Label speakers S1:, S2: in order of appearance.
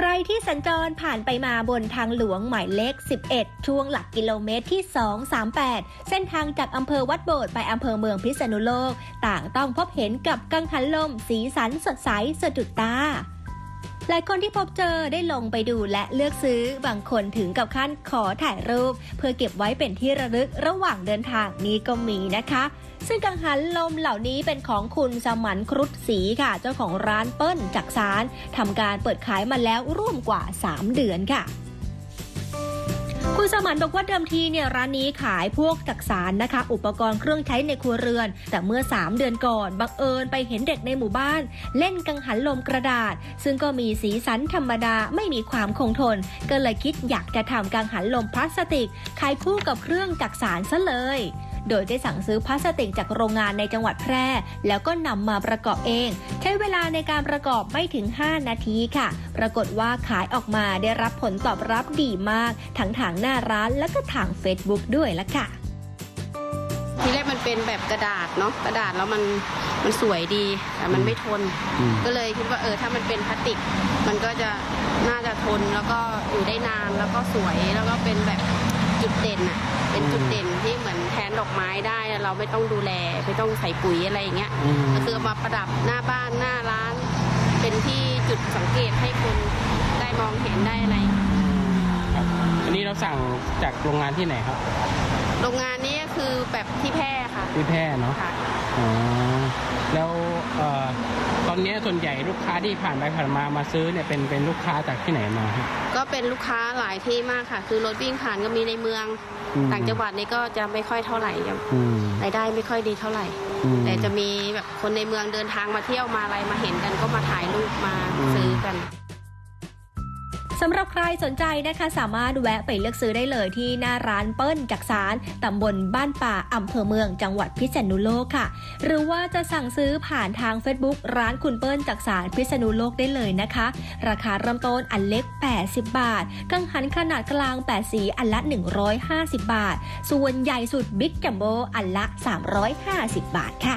S1: ใครที่สัญจรผ่านไปมาบนทางหลวงหมายเลข 11 ช่วงหลักกิโลเมตรที่ 238 เส้นทางจากอำเภอวัดโบดไปอำเภอเมืองพิษณุโลก ต่างต้องพบเห็นกับกังหันลมสีสันสดใสสะดุดตา หลายคนที่พบเจอได้ลงไปดูและเลือกซื้อบางคนถึงกับขั้นขอถ่ายรูป เพื่อเก็บไว้เป็นที่ระลึกระหว่างเดินทางนี้ก็มีนะคะ ซึ่งกังหันลมเหล่านี้เป็นของคุณสมันครุฑศรีค่ะ เจ้าของร้านเปิ้ลจักสารทำการเปิดขายมาแล้วร่วมกว่า 3 เดือนค่ะ คุณสมันบอกว่าเดิมทีเนี่ยร้านนี้ขายพวกจักสารนะคะ อุปกรณ์เครื่องใช้ในครัวเรือน แต่เมื่อ 3 เดือนก่อนบังเอิญไปเห็นเด็กในหมู่บ้าน เล่นกังหันลมกระดาษ ซึ่งก็มีสีสันธรรมดาไม่มีความคงทน ก็เลยคิดอยากจะทำกังหันลมพลาสติกขายคู่กับเครื่องจักสารซะเลย โดยได้สั่งซื้อพลาสติกจากโรงงานในจังหวัดแพร่ แล้วก็นำมาประกอบเอง ใช้เวลาในการประกอบไม่ถึง 5 นาทีค่ะ ปรากฏว่าขายออกมาได้รับผลตอบรับดีมาก ทั้งทางหน้าร้านและก็ทาง Facebook ด้วยละค่ะ
S2: ทีแรกมันเป็นแบบกระดาษเนาะกระดาษแล้วมันมันสวยดีแต่มันไม่ทน
S3: อืม
S2: ก็เลยคิดว่าเออถ้ามันเป็นพลาสติก มันก็จะน่าจะทนแล้วก็อยู่ได้นานแล้วก็สวยแล้วก็เป็นแบบ จุดเด่นอะเป็นจุดเด่นที่เหมือนแทนดอกไม้ได้เราไม่ต้องดูแลไม่ต้องใส่ปุ๋ยอะไรอย่างเงี้ย
S3: อืม
S2: ก็คือเอามาประดับหน้าบ้านหน้าร้าน เป็นที่จุดสังเกตให้คนได้มองเห็นได้อะไร
S3: ครับอันนี้เราสั่งจากโรงงานที่ไหนครับ
S2: โรงงานนี้ก็คือแบบที่แพร่ค่ะ
S3: ที่แพร่เนาะ
S2: ค่ะ
S3: อ๋อแล้วเอ่อ ตอนนี้ส่วนใหญ่ลูกค้าที่ผ่านไปผ่านมามาซื้อเนี่ยเป็นเป็นลูกค้าจากที่ไหนมาครับ
S2: ก็เป็นลูกค้าหลายที่มากค่ะ คือรถวิ่งผ่านก็มีในเมือง
S3: อืม
S2: ต่างจังหวัดนี่ก็จะไม่ค่อยเท่าไหร่ยัง
S3: อืม
S2: รายได้ไม่ค่อยดีเท่าไหร่
S3: อืม
S2: แต่จะมีแบบคนในเมืองเดินทางมาเที่ยวมาอะไรมาเห็นกันก็มาถ่ายรูปมา
S3: อืม
S2: ซื้อกัน
S1: สำหรับใครสนใจนะคะสามารถแวะไปเลือกซื้อได้เลยที่หน้าร้านเปิ้ลจักสารตำบลบ้านป่าอำเภอเมืองจังหวัดพิษณุโลกค่ะ หรือว่าจะสั่งซื้อผ่านทาง Facebook ร้านคุณเปิ้ลจักสารพิษณุโลกได้เลยนะคะ ราคาเริ่มต้นอันเล็ก 80 บาท กังหันขนาดกลาง 8 สีอันละ 150 บาท ส่วนใหญ่สุดบิ๊กจัมโบอันละ 350 บาทค่ะ